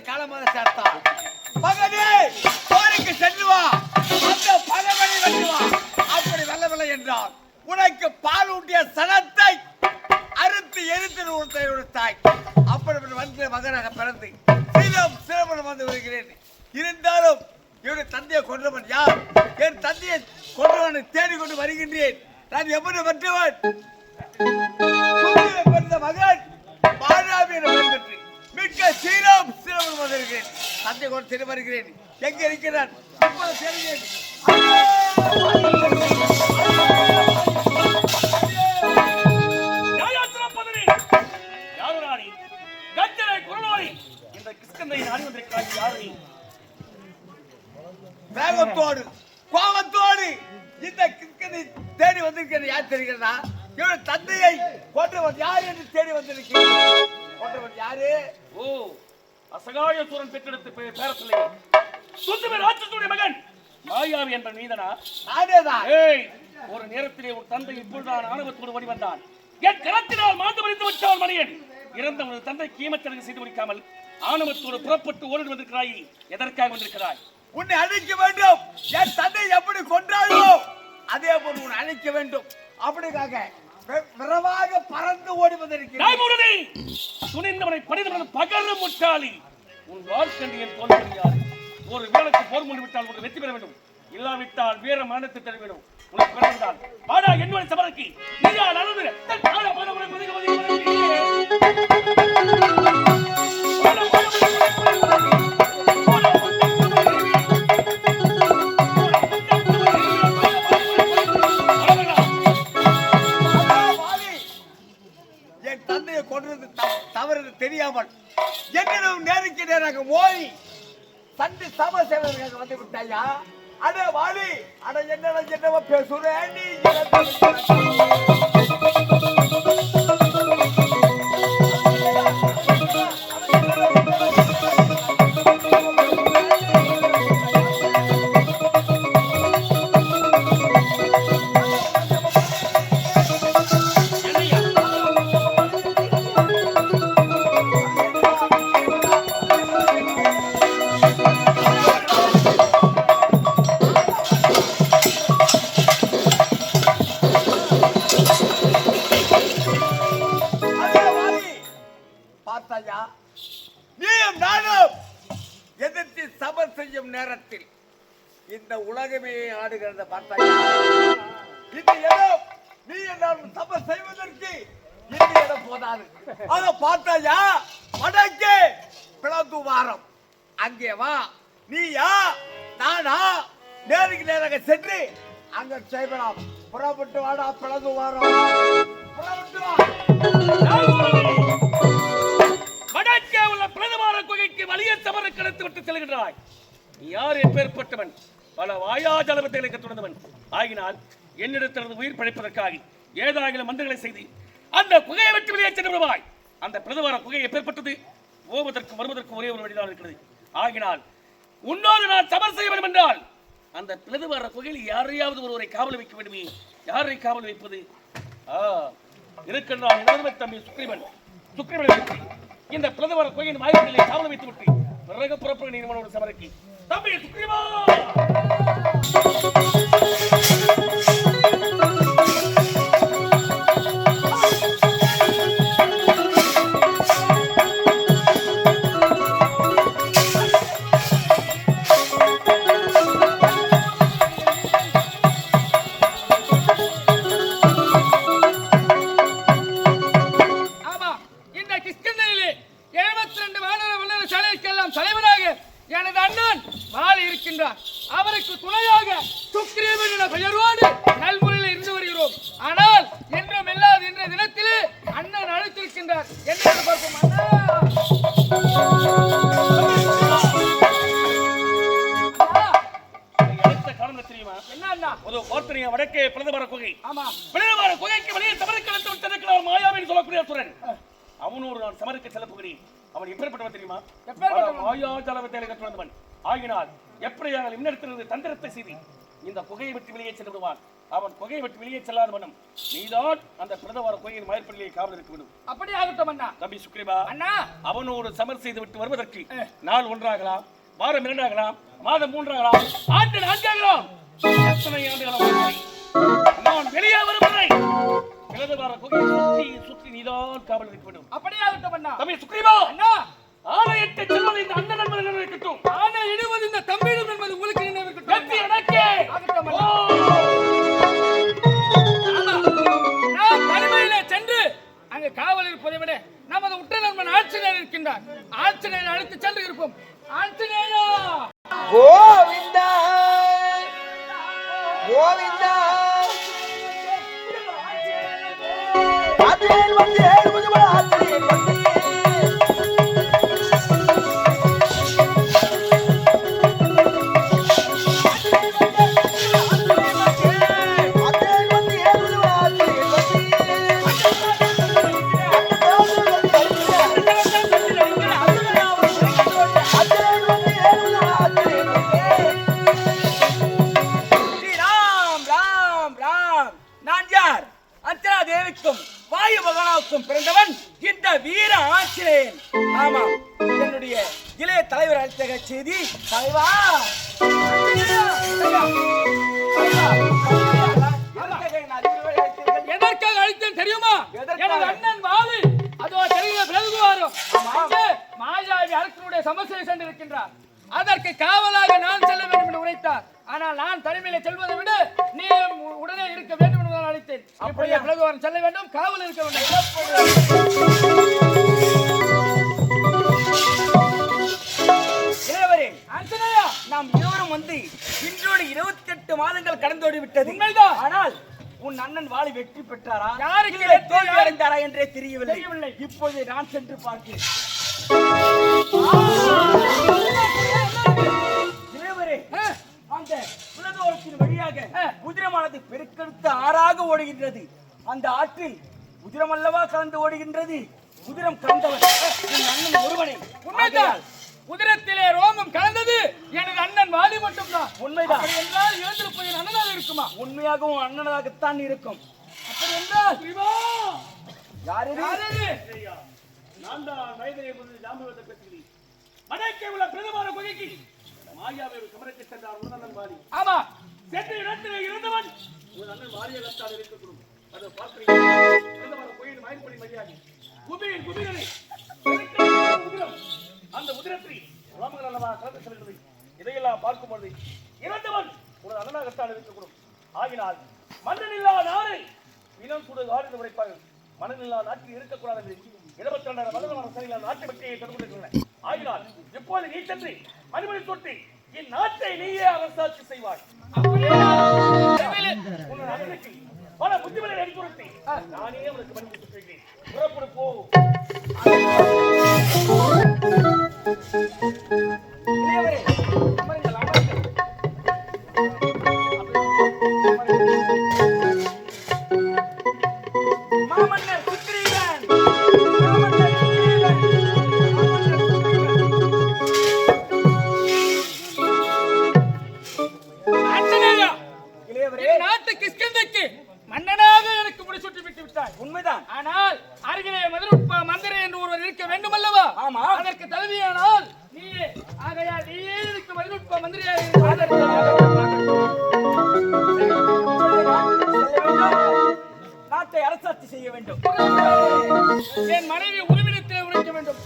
பரப்பதனை களமாக சேர்த்தார் மகனே போருக்கு சென்று வா. அந்த பகவனை வென்று வா. அப்படி வெல்லவில்லை என்றார் உனக்கு பால் ஊட்டிய சனத்தை அறுத்து எரித்து உடுத்த தாய். அப்படி வந்து மகனாக பிறந்து சீலம் சிரமணம் வந்து வருகிறேன். இருந்தாலும் இவருடைய தந்தையை கொன்றவன் யார்? என் தந்தையை கொன்றவனை தேடிக்கொண்டு வருகின்றேன். நான் எப்படி வென்றவன்? பிறந்த மகன் மாணாவி என பெற்று மிக்க சீரம் சிரமம் வந்திருக்கிறேன். தந்தை கொண்டு திரும்ப வருகிறேன். எங்கே இருக்கிறான் இப்போது இந்த யாரு வேகத்தோடு கோபத்தோடு இந்த கிற்கனை தேடி வந்திருக்கிறேன். யார் தெரிகிறதா? இவருடைய தந்தையை கொண்டு வந்து யார் என்று தேடி வந்திருக்கிறேன். கொன்றவன் யாரு? ஓ அசகாய சூரன் பெற்றெடுத்து பே- பேரப்பிள்ளை சுத்தமே ராட்சசுடைய மகன். மாயாவி என்ற நீதனா? நானேதான் ஏய் ஒரு நேரத்திலே உன் தந்தை இப்பொழுதுதான் ஆணவத்தோடு ஓடி வந்தான். என் கரத்தினால் மாண்டு மறித்து விட்டான் மணியன் இறந்த உனது தந்தை கீமச்சடங்கு செய்து முடிக்காமல் ஆணவத்தோடு புறப்பட்டு ஓடி வந்திருக்கிறாய். எதற்காக வந்திருக்கிறாய்? உன்னை அழிக்க வேண்டும். என் தந்தை எப்படி கொன்றாயோ அதே போல் உன்னை அழிக்க வேண்டும். அப்படிக்காக விரைவாக பறந்து ஓடி வந்திருக்கிறேன். நாய்முடனே துணிந்தவனை படித்தவன் பகர முட்டாளி. உன் வாழ்க்கண்டியின் தோல்வி முடியாது ஒரு வீரனுக்கு போர் முடிவு விட்டால் ஒரு வெற்றி பெற வேண்டும். இல்லாவிட்டால் வீர மரணத்தை தர வேண்டும். உனக்கு பிறந்தால் வாடா என்னுடைய சபருக்கு நீயா நடந்து தன் கால தெரியாமல் என்னிடம் நேருக்கு நேராக மோதி தந்தை சம சேவகர்கள் வந்து விட்டாயா? அட வாலி அட என்ன என்னவா பேசுறேன் நீ போதாது. அத பார்த்தாயா? வடக்கே பிளந்து வாரம். அங்கே வா. நீயா? நானா? நேருக்கு நேராக சென்று அங்க செய்யலாம். புறப்பட்டு வாடா பிளந்து வாரம் புறப்பட்டு வடக்கே உள்ள பிரதமார குகைக்கு வலிய தவறு கிடத்து விட்டு செல்கின்றாய். நீ யார் எப்பேற்பட்டவன் பல வாயா ஜலபத்தைகளை கற்றுணர்ந்தவன். ஆகினால் என்னிடத்திலிருந்து உயிர் பிழைப்பதற்காக ஏதாகிலும் மந்திரங்களை செய்து அந்த குகையை விட்டு வெளியே சென்று விடுவாய். அந்த பிரதவர குகை எப்பேற்பட்டது போவதற்கும் வருவதற்கும் ஒரே ஒரு வழிதான் இருக்கிறது. ஆகினால் உன்னோடு நான் சமர் செய்ய வேண்டும் என்றால் அந்த பிரதமார குகையில் யாரையாவது ஒருவரை காவல் வைக்க வேண்டுமே? யாரை காவல் வைப்பது? இருக்கின்றான் தம்பி சுக்ரீவன். சுக்ரீவனை இந்த இந்த வர கோயில் மாயவர்களை காவல் வைத்து விட்டு பிறகு புறப்பட நீதிமன்ற சமரக்கு. தம்பி சுக்ரீவா தந்திரத்தை செய்து. இந்த குகையை விட்டு வெளியே சென்று விடுவான். அவன் குகையை விட்டு வெளியே செல்லாத வண்ணம். நீதான் அந்த பிரதவார கோயில் மயற்பள்ளியை காவல் இருக்க வேண்டும். அப்படி ஆகட்டும் அண்ணா. தம்பி சுக்ரீவா அண்ணா. அவனோடு சமர் செய்து விட்டு வருவதற்கு நாள் ஒன்றாகலாம் வாரம் இரண்டாகலாம் மாதம் மூன்றாகலாம் ஆண்டு நான்காகலாம் எத்தனை ஆண்டுகளாம். நான் வெளியே வரும் வரை பிரதவார கோயில் சுற்றி சுற்றி நீதான் காவல் இருக்க வேண்டும். அப்படி ஆகட்டும் அண்ணா. தம்பி சுக்ரீவா அண்ணா. ஆலயத்தை செல்வது இந்த அண்ணன் நண்பர்கள் இருக்கட்டும் ஆனா இடுவது இந்த தம்பியிடம் அங்கு காவல் இருப்பதை விட நமது உற்ற நண்பன் ஆஞ்சநேயர் இருக்கின்றார். ஆஞ்சநேயர் அழைத்து சென்று இருப்போம். ஆஞ்சநேயா கோவிந்தா! கோவிந்தா! அதற்கு காவலாக நான் செல்ல வேண்டும் என்று உரைத்தார். ஆனால் நான் தனிமையில செல்வதை விட நீ உடனே இருக்க வேண்டும் என்று நான் அழைத்தேன் அப்படியே? பிரதுவாரம் செல்ல வேண்டும் காவல் இருக்க வேண்டும். நாம் இருவரும் வந்து இன்றோடு இருபத்தி எட்டு மாதங்கள் கடந்தோடி விட்டது உண்மைதான். ஆனால் உன் அண்ணன் வாளி வெற்றி பெற்றாரா? யாருக்கு? தோல்வி அடைந்தாரா என்றே தெரியவில்லை. தெரியவில்லை. இப்போது நான் சென்று பார்க்கிறேன். அந்த குலதோஷத்தின் வழியாக. குதிரமானது பெருக்கெடுத்து ஆறாக ஓடுகின்றது. அந்த ஆற்றில் குதிரம் அல்லவா கலந்து ஓடுகின்றது? குதிரம் கலந்தவன் உன் அண்ணன் ஒருவனை. உண்மைதான். உதிரத்திலே ரோமம் கலந்தது. எனது அண்ணன் வாலி மட்டும்தான். உண்மைதான். என்றால் இருந்திருப்பது என் அண்ணனாக இருக்குமா? உண்மையாகவும் அண்ணனாகத்தான் இருக்கும். அப்படி என்றால் யார் நான் தான் வயதிலே முதல் ஜாம்பவத்தை பெற்றுகிறேன் வடக்கே உள்ள பிரதமான குகைக்கு மாயாவை ஒரு கமரத்தை சென்றார். உன் அண்ணன் வாலி ஆமா. சென்ற இடத்திலே இருந்தவன். உன் அண்ணன் வாலியை லத்தால் இருக்கக்கூடும் அதை பார்க்கிறீர்கள் பிரதமான கோயில் மயன்படி மரியாதை. குபிரின் குபிரனை. உதிரம் அந்த உதிரத்தை ராமகன் அல்லவா கலந்து செல்கிறது. இதையெல்லாம் பார்க்கும்போது இறந்தவன் ஒரு அண்ணனாகத்தான் இருக்கக்கூடும் ஆகினால் மன்னன் இல்லா நாளை இனம் சுடு ஆழ்ந்து உரைப்பார்கள். மனநில்லா நாட்டில் இருக்கக்கூடாது என்று இருபத்தி ரெண்டாயிரம் சரியில்லா நாட்டு வெற்றியை தொடர்பு சென்று மறுபடி தொட்டு இந்நாட்டை நீயே அரசாட்சி செய்வாய். பல புத்திமலை அடித்துரைத்து நானே உனக்கு மன்னிப்பு சொல்கிறேன் புறப்படு போ. வேண்டும் அல்லவா ஆமா. அதற்கு தகுதியானால் நீயே ஆகையால் நீயே மந்திரியாக இரு. அதற்கு நாட்டை அரசாட்சி செய்ய வேண்டும் என் மனைவி உரிமிடத்தில் உரைக்க வேண்டும்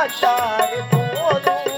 তার বলো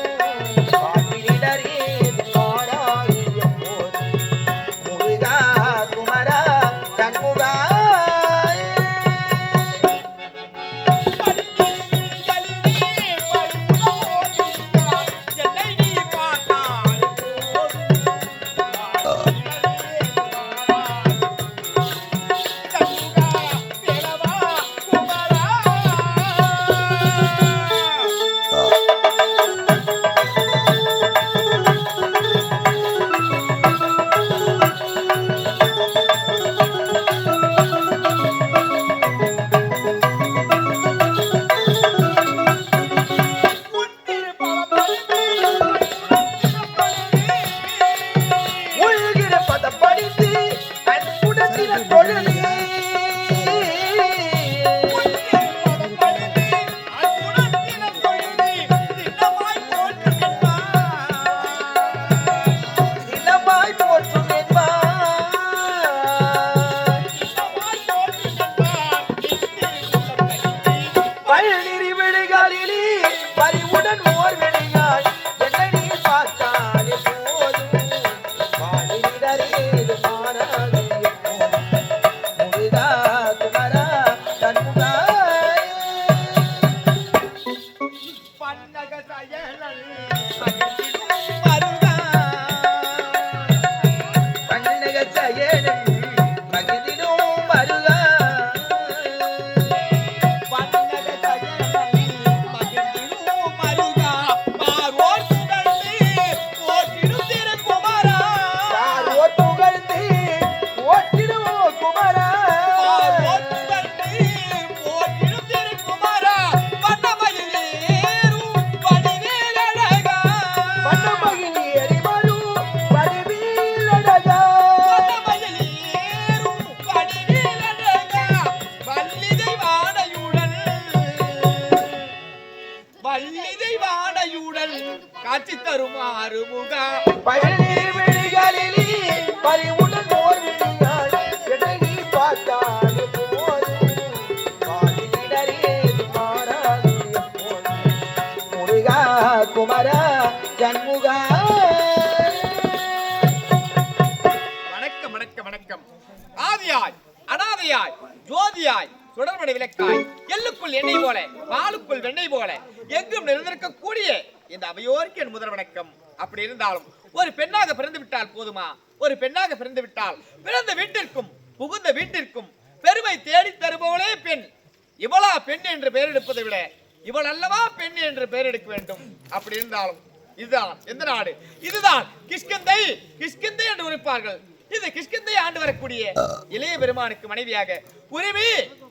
வள்ளிதை வாடையுடன் காட்சி தரும் ஆறுமுகா பழநீர் விழிகளிலே பறிவுடன் போர் விழியாள் குமரா ஜன்முகா வணக்கம் வணக்கம் வணக்கம். ஆதியாய் அனாதையாய் ஜோதியாய் சுடர்மணி விளக்காய் எள்ளுக்குள் எண்ணெய் போல பாலுக்குள் வெண்ணெய் போல எங்கும் நிறைந்திருக்கக்கூடிய இந்த அவையோருக்கு என் முதல் வணக்கம் அப்படி இருந்தாலும் ஒரு பெண்ணாக பிறந்து விட்டால் போதுமா? ஒரு பெண்ணாக பிறந்து விட்டால் பிறந்த வீட்டிற்கும் புகுந்த வீட்டிற்கும் பெருமை தேடி தருபவளே பெண். இவளா பெண் என்று பெயர் எடுப்பதை விட இவள் அல்லவா பெண் என்று பெயர் எடுக்க வேண்டும். அப்படி இருந்தாலும் இதுதான் எந்த நாடு? இதுதான் கிஷ்கந்தை. கிஷ்கந்தை என்று உரைப்பார்கள். இது கிஷ்கந்தை ஆண்டு வரக்கூடிய இளைய பெருமானுக்கு மனைவியாக உரிமை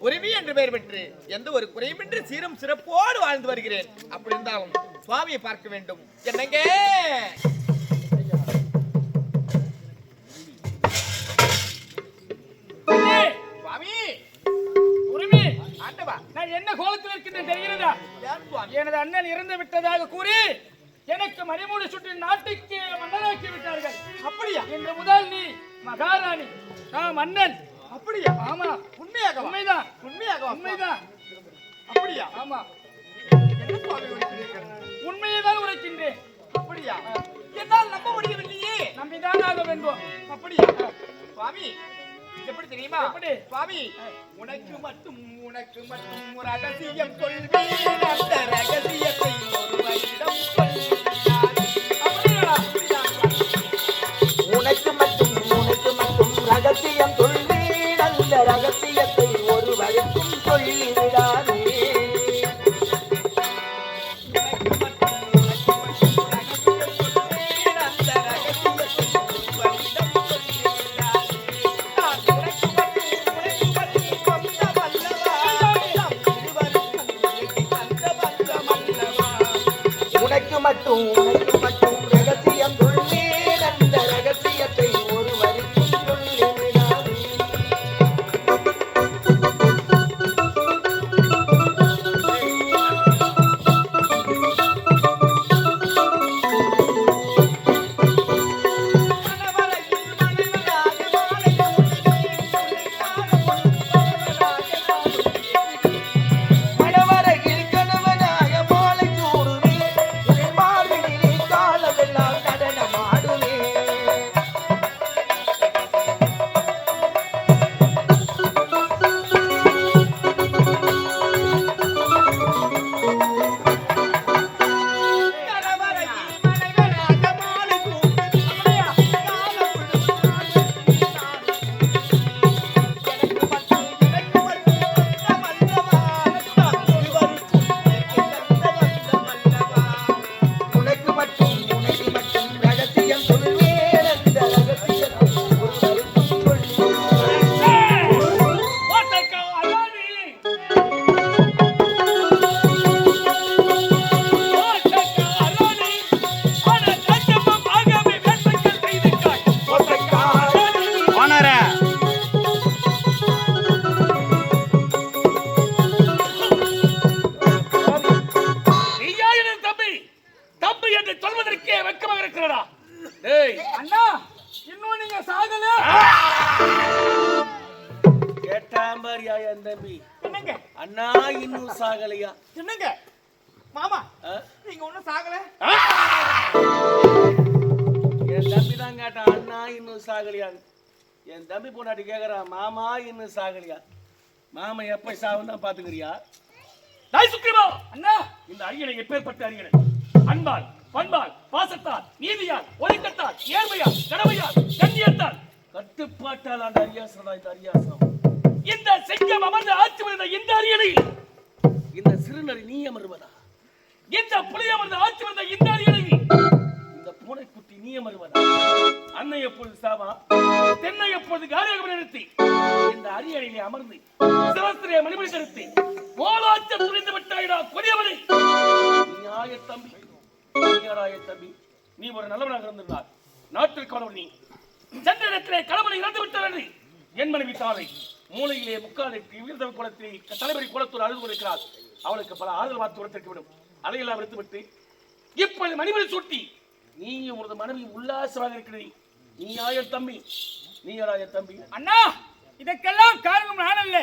உரிமை என்று பெயர் பெற்று எந்த ஒரு குறையுமின்றி சீரும் சிறப்போடு வாழ்ந்து வருகிறேன். அப்படி இருந்தாலும் சுவாமியை பார்க்க வேண்டும். என்னங்க? என்ன கோலத்தில் இருக்கின்றேன் தெரிகிறதா? எனது அண்ணன் இறந்து விட்டதாக கூறி எனக்கு மணிமூடி சுற்றி நாட்டுக்கு மன்னராக்கி விட்டார்கள். அப்படியா? இன்று முதல் நீ மகாராணி நான் மன்னன். அப்படியா? ஆமா. உண்மையாக உண்மைதான். உண்மையாக உண்மைதான். அப்படியா? ஆமா? உண்மையை தான் உரைக்கின்றேன். அப்படியா? என்னால் நம்ப முடியவில்லையே. நம்பிதான் ஆக வேண்டும். அப்படியா? சுவாமி எப்படி தெரியுமா? எப்படி? சுவாமி உனக்கு மட்டும் உனக்கு மட்டும் ஒரு ரகசியம் சொல்வேன். அந்த ரகசியத்தை ஒருவரிடம் சொல்லிவிடாதே. மாமா எப்ப சாகும் தான் பாத்துக்கிறியா நாய் சுக்கிரமா! அண்ணா! இந்த அரியணை எப்பேற்பட்ட அரியணை? அன்பால் பண்பால் பாசத்தால் நீதியால் ஒழுக்கத்தால் நேர்மையால் கடமையால் கண்ணியத்தால். கட்டுப்பாட்டால் அந்த அரியாசனம் இந்த அரியாசனம். இந்த செங்கம் அமர்ந்து ஆட்சி புரிந்த இந்த அரியணையில். இந்த சிறுநரி நீ அமர்வதா? இந்த புலி அமர்ந்து ஆட்சி வந்த இந்த இந்த பூனைக்குட்டி நீ அமர்வதா அன்னை எப்பொழுது சாவா? தென்னை எப்பொழுது காரியாக நிறுத்தி இந்த அரியணையிலே அமர்ந்து சிவஸ்திரிய மணிமணி நிறுத்தி கோலாச்ச துணிந்து விட்டாயிடா கொடியவனை. நியாய தம்பி நியாய தம்பி நீ ஒரு நல்லவனாக இருந்திருந்தார் நாட்டிற்கு வந்தவன் நீ. சென்ற இடத்திலே கடவுளை இறந்து விட்டவன். என் மனைவி தாளை மூளையிலே முக்காலுக்கு உயிர்தவ குளத்தில் தலைவரி குளத்தூர் அழுது கொண்டிருக்கிறார் அவளுக்கு பல ஆறுதல் வார்த்தை கொடுத்திருக்க விடும் அதையெல்லாம் விடுத்துவிட்டு இப்பொழுது மணிமணி சூட்டி நீ உனது மனைவி உல்லாசமாக இருக்கிறீ. நீ ஆயர் தம்பி. நீ யாராய தம்பி. அண்ணா இதற்கெல்லாம் காரணம் நான் அல்ல.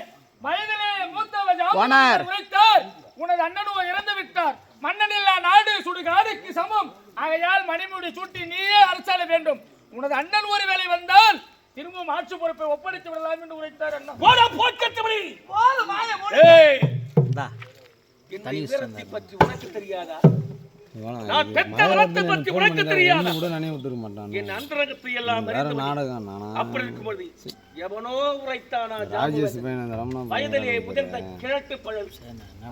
வயதிலே மூத்தவர் உரைத்தார் உனது அண்ணனோ இறந்து விட்டார். மன்னன் இல்லா நாடு சுடுகாடுக்கு சமம். ஆகையால் மணிமுடி சூட்டி நீயே அரசாள வேண்டும். உனது அண்ணன் ஒரு வேளை வந்தால் திரும்பவும் ஆட்சி பொறுப்பை ஒப்படைத்து விடலாம் என்று உரைத்தார் அண்ணா. போடா போக்கத்தவனி போதும் பற்றி உனக்கு தெரியாதா? நான் இது பெத்த மயிலை வளத்தை பத்தி பற்றி எனக்கு உனக்கு phone தெரியாதா? பண்ணி கூட நினைவு விட்டுருக்க மாட்டான். என் அந்தரகத்தை எல்லாம் வேற அறிந்தவன். நாடகம் நானா அப்படி இருக்கும்போது எவனோ உரைத்தானா ராஜேஷ். பையன் அந்த ரமணா வயதிலே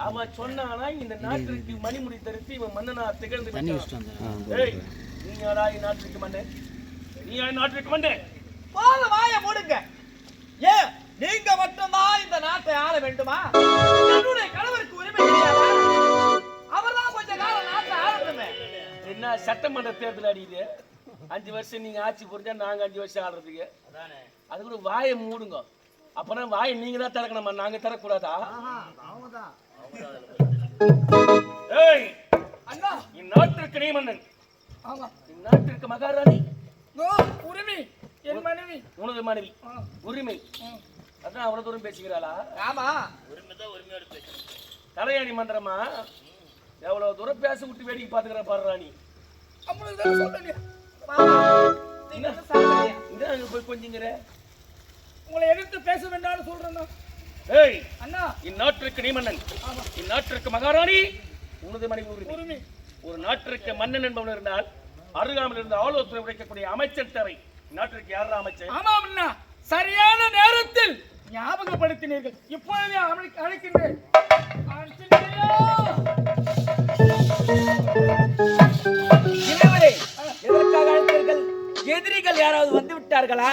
அவன் சொன்னானா இந்த நாட்டிற்கு மணிமுடி தரித்து இவன் மன்னனா திகழ்ந்து விட்டான். ஏய், நீ யாரா இந்நாட்டிற்கு மன்னன் நீ யார் நாட்டிற்கு மன்னன் போதும் வாயை மூடுங்க. ஏன் நீங்க மட்டும்தான் இந்த நாட்டை ஆள வேண்டுமா? என்னுடைய என்ன சட்டமன்ற தேர்தல் அடியுது அஞ்சு வருஷம் நீங்க ஆட்சி புரிஞ்சா நாங்க அஞ்சு வருஷம் ஆடுறதுக்கு. அது கூட வாயை மூடுங்க. அப்பனா வாயை நீங்க தான் திறக்கணுமா? நாங்க திறக்கூடாதா ஏய் அண்ணா. இந்நாட்டிற்கு நீ மன்னன். ஆமா. இந்நாட்டிற்கு மகாராணி. உரிமை. என் மனைவி. உனது மனைவி. உரிமை. அதான் அவ்வளவு தூரம் பேசுகிறாளா ஆமா. தலையாணி மன்றமா? எவ்வளவு தூரம் பேச விட்டு வேடிக்கை பாத்துக்கிற பாரு ராணி. அம்மனுக்கு தான் சொல்றேன் நீங்க சாப்பிடுங்க. அங்க போய் கொஞ்சிங்கிற? உங்களை எதிர்த்து பேச வேண்டாம்னு சொல்றேன். ஏய் அண்ணா. இந்நாட்டிற்கு நீ மன்னன். இந்நாட்டிற்கு மகாராணி. உனது மனைவி உரிமை. ஒரு நாட்டிற்கு மன்னன் என்பவன் இருந்தால் அருகாமல் இருந்து ஆலோசனை உரைக்கக்கூடிய அமைச்சர் தேவை. நாட்டிற்கு யாரா அமைச்சர் ஆமாம் அண்ணா. சரியான நேரத்தில் ஞாபகப்படுத்தினீர்கள். இப்பொழுதே அழை- அழைக்கின்றேன். எதிரிகள் யாராவது வந்து விட்டார்களா?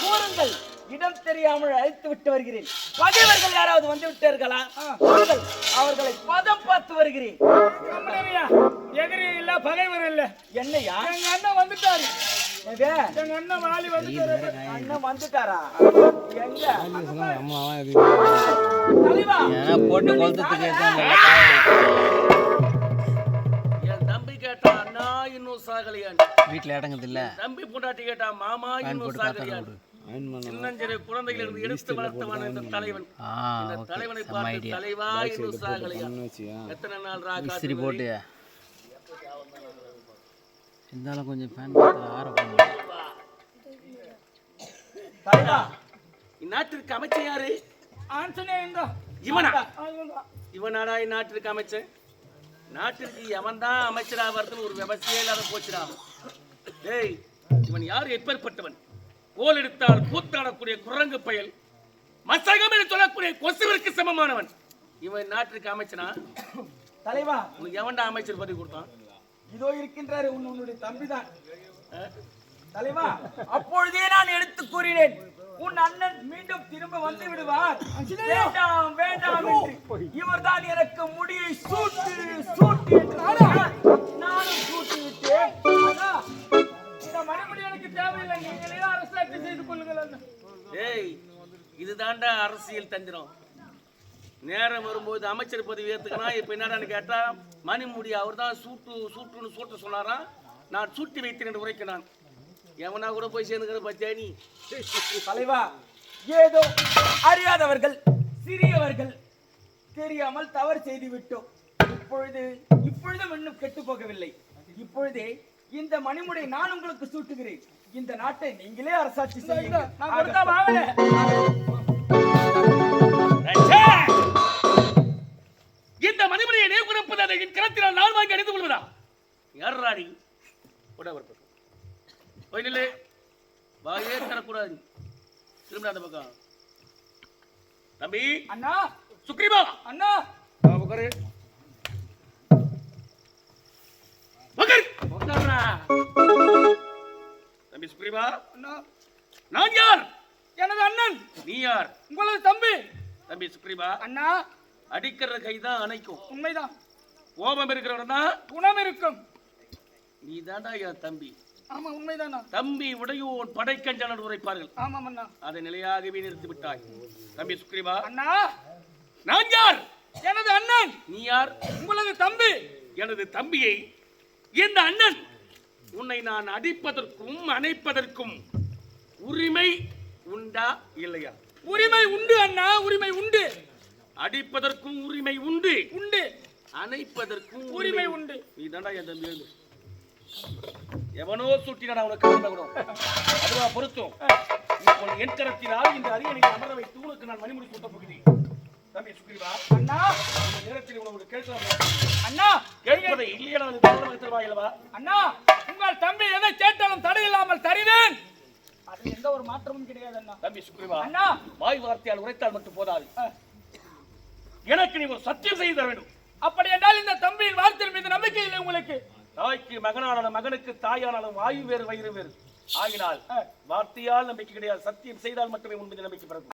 கூறுங்கள். இடம் தெரியாமல் அழைத்து விட்டு வருகிறேன். பகைவர்கள் யாராவது வந்து விட்டார்களா? கூறுங்கள். அவர்களை பதம் பார்த்து வருகிறேன். எதிரி இல்ல பகைவர் இல்ல. என்னையா? எங்க அண்ணன் வந்துட்டாரு. எது? எங்க அண்ணன் வாலி வந்துட்டாரு. அண்ணன் வந்துட்டாரா? எங்க? தலைவா. போட்டு இன்னும் சாகலையான் வீட்டுல இடங்குது இல்ல தம்பி பொண்டாட்டி கேட்டா மாமா இன்னும் சாகலையான் சின்னஞ்சிறு குழந்தைகள் இருந்து எடுத்து வளர்த்தவன் இந்த தலைவன். இந்த தலைவனை பார்த்து தலைவா இன்னும் சாகலையான் எத்தனை நாள் ராகா இஸ்திரி போட்டு. இருந்தாலும் கொஞ்சம் ஃபேன் ஆற தலைவா இந்நாட்டிற்கு அமைச்சர் யாரு? தான் இவனா. இவனாடா இந்நாட்டிற்கு அமைச்சன் நாட்டிற்கு எவன் தான் அமைச்சரா வருதுன்னு ஒரு விவசாயம் இல்லாத போச்சுடா. டேய் இவன் யார்? எப்பேற்பட்டவன் கோல் எடுத்தால் கூத்தாடக்கூடிய குரங்கு பயல். மசகம் என்று சொல்லக்கூடிய கொசுவிற்கு சமமானவன். இவன் நாட்டிற்கு அமைச்சனா? தலைவா. உனக்கு எவன்டா அமைச்சர் பதவி கொடுத்தான்? இதோ இருக்கின்றாரு உன் உன்னுடைய தம்பிதான். தலைவா அப்பொழுதே நான் எடுத்து கூறினேன். உன் அண்ணன் மீண்டும் திரும்ப வந்து விடுவார். வேண்டாம் வேண்டாம் என்று இவர்தான் எனக்கு முடியை சூட்டு சூட்டு என்று சொன்னார். நானும் சூட்டி விட்டேன் இந்த மறுபடி எனக்கு தேவையில்லை நீங்களே அரசாட்சி செய்து கொள்ளுங்கள். டேய் இதுதான்டா அரசியல் தந்திரம். நேரம் வரும்போது அமைச்சர் பதவி ஏத்துக்கனா இப்ப என்னடான்னு கேட்டா மணிமுடி அவர் தான் சூட்டு சூட்டுன்னு சூட்ட சொன்னாராம். நான் சூட்டி வைத்தேன் என்று உரைக்கிறான். எவனா கூட போய் சேர்ந்துக்கிற பத்தியா நீ? தலைவா ஏதோ அறியாதவர்கள் சிறியவர்கள் தெரியாமல் தவறு செய்து விட்டோம். இப்பொழுது இப்பொழுதும் இன்னும் கெட்டு போகவில்லை. இப்பொழுதே இந்த மணிமுடை நான் உங்களுக்கு சூட்டுகிறேன். இந்த நாட்டை நீங்களே அரசாட்சி ரச்சே! இந்த மணிமுடியை நீ கொடுப்பது அதை என் கரத்தினால் நான் வாங்கி அணிந்து கொள்வதா? யார் ராணி பக்கம். போய் நில்லு. வாயே தரக்கூடாது திரும்ப அந்த பக்கம். தம்பி. அண்ணா. சுக்ரீவா அண்ணா. உட்காரு. தம்பி சுக்ரீவா அண்ணா. நான் யார்? எனது அண்ணன். நீ யார்? உங்களது தம்பி. தம்பி சுக்ரீவா அண்ணா. அடிக்கிற கை தான் அணைக்கும். உண்மைதான். கோபம் இருக்கிறவனா? குணம் இருக்கும். நீ தாண்டா என் தம்பி. ஆமா உண்மைதானா? தம்பி உடையோன் படைக்கஞ்சலன் உரைப்பார்கள் ஆமாம் அண்ணா அதை நிலையாகவே நிறுத்தி விட்டாய் தம்பி சுக்ரீவா அண்ணா! நான் யார்? எனது அண்ணன்! நீ யார்? உங்களது தம்பி! எனது தம்பியை இந்த அண்ணன்! உன்னை நான் அடிப்பதற்கும் அணைப்பதற்கும் உரிமை உண்டா இல்லையா? உரிமை உண்டு அண்ணா உரிமை உண்டு. அடிப்பதற்கும் உரிமை உண்டு. உண்டு. அணைப்பதற்கும் உரிமை உண்டு. நீ தாண்டா என் தம்பி. எவனோ சுட்டினா உனக்கு அதுவா பொருத்தம். இப்போ என் கரத்தினால் இந்த அரியணையை அமர வைத்து உனக்கு நான் மணிமுடி சூட்ட போகிறேன். தம்பி சுக்ரீவா அண்ணா! இந்த நேரத்தில் உனக்கு கேட்கலாம் அண்ணா! கேட்பதை இல்லையா தருவாயல்லவா அண்ணா! உங்கள் தம்பி எதை கேட்டாலும் தடையில்லாமல் தருவேன்! அது எந்த ஒரு மாற்றமும் கிடையாது அண்ணா. தம்பி சுக்ரீவா அண்ணா! வாய் வார்த்தையால் உரைத்தால் மட்டும் போதாது. எனக்கு நீ ஒரு சத்தியம் செய்து தர வேண்டும். அப்படி என்றால் இந்த தம்பியின் வார்த்தையின் மீது நம்பிக்கை இல்லை உங்களுக்கு. தாய்க்கு மகனானாலும் மகனுக்கு தாயானாலும் வாயு வேறு வயிறு வேறு. ஆகினால் வார்த்தையால் நம்பிக்கை கிடையாது. சத்தியம் செய்தால் மட்டுமே உண்மை நம்பிக்கை பிறகு